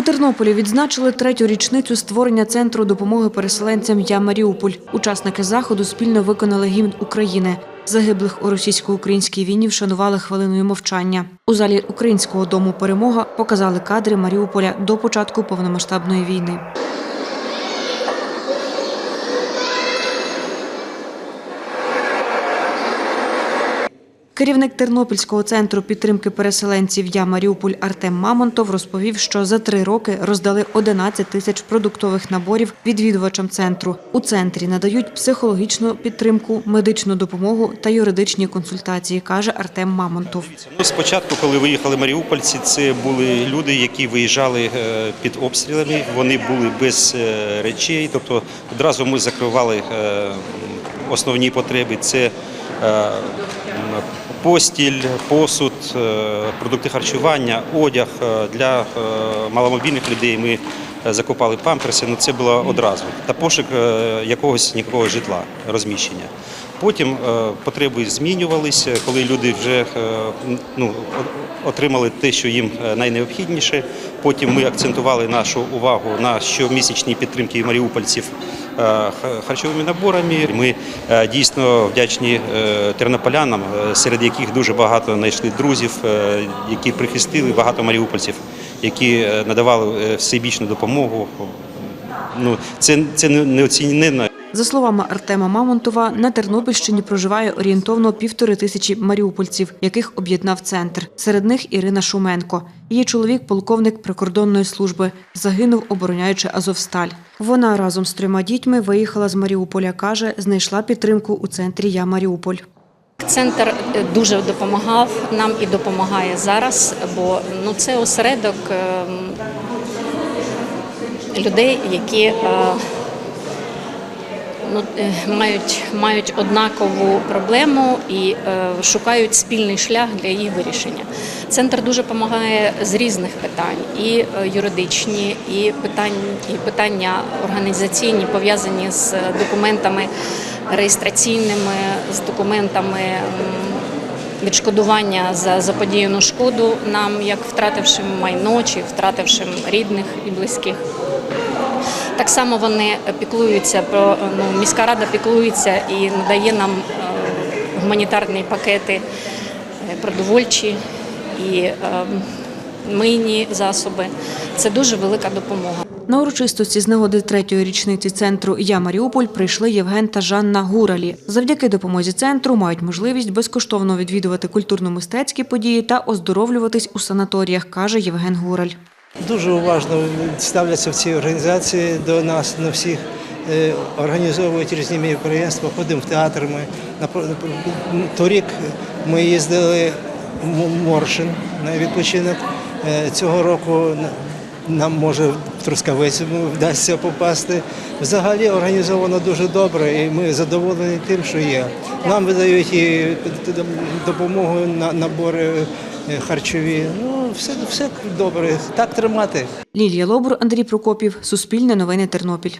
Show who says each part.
Speaker 1: У Тернополі відзначили третю річницю створення центру допомоги переселенцям Я Маріуполь. Учасники заходу спільно виконали гімн України. Загиблих у російсько-українській війні вшанували хвилиною мовчання. У залі Українського дому перемога показали кадри Маріуполя до початку повномасштабної війни. Керівник Тернопільського центру підтримки переселенців Я Маріуполь Артем Мамонтов розповів, що за три роки роздали 11 тисяч продуктових наборів відвідувачам центру. У центрі надають психологічну підтримку, медичну допомогу та юридичні консультації, каже Артем Мамонтов.
Speaker 2: Ну, спочатку, коли виїхали маріупольці, це були люди, які виїжджали е, під обстрілами. Вони були без е, речей, тобто одразу ми закривали е, основні потреби. Це постіль, посуд, е, продукти харчування, одяг е, для е, маломобільних людей. Ми е, закупали памперси, ну це було одразу. Та пошук е, якогось нікого житла, розміщення. Потім е, потреби змінювалися, коли люди вже е, ну, отримали те, що їм е, найнеобхідніше. Потім ми акцентували нашу увагу на щомісячній підтримці маріупольців е, харчовими наборами. Ми е, дійсно вдячні е, тернополянам, е, серед яких дуже багато знайшли друзів, е, які прихистили багато маріупольців, які е, надавали е, всебічну допомогу. Ну, це, це не- неоціненно.
Speaker 1: За словами Артема Мамонтова, на Тернопільщині проживає орієнтовно півтори тисячі маріупольців, яких об'єднав центр. Серед них Ірина Шуменко. Її чоловік, полковник прикордонної служби, загинув, обороняючи Азовсталь. Вона разом з трьома дітьми виїхала з Маріуполя. каже, знайшла підтримку у центрі Я Маріуполь.
Speaker 3: Центр е, дуже допомагав нам і допомагає зараз, бо ну це осередок ем, людей, які е, ну, е, мають, мають однакову проблему і е, шукають спільний шлях для її вирішення. Центр дуже допомагає з різних питань, і е, юридичні, і питання, і питання організаційні пов'язані з документами реєстраційними, з документами. Відшкодування за заподіяну шкоду нам, як втратившим майно чи втратившим рідних і близьких. Так само вони піклуються про ну, міська рада піклується і надає нам е, гуманітарні пакети е, продовольчі і е, мийні засоби. Це дуже велика допомога.
Speaker 1: На урочистості з нагоди третьої річниці центру Я Маріуполь прийшли Євген та Жанна Гуралі. Завдяки допомозі центру мають можливість безкоштовно відвідувати культурно-мистецькі події та оздоровлюватись у санаторіях, каже Євген Гураль.
Speaker 4: Дуже уважно ставляться в цій організації до нас на всіх. е, Організовують різні мероприємства, ходимо в театр. Ми торік ми їздили в Моршин на відпочинок. Е, Цього року нам може в Трускавець вдасться попасти. Взагалі організовано дуже добре, і ми задоволені тим, що є. Нам видають і допомогу на набори харчові. Ну, все, все добре. Так тримати.
Speaker 1: Лілія Лобур, Андрій Прокопів, Суспільне новини Тернопіль.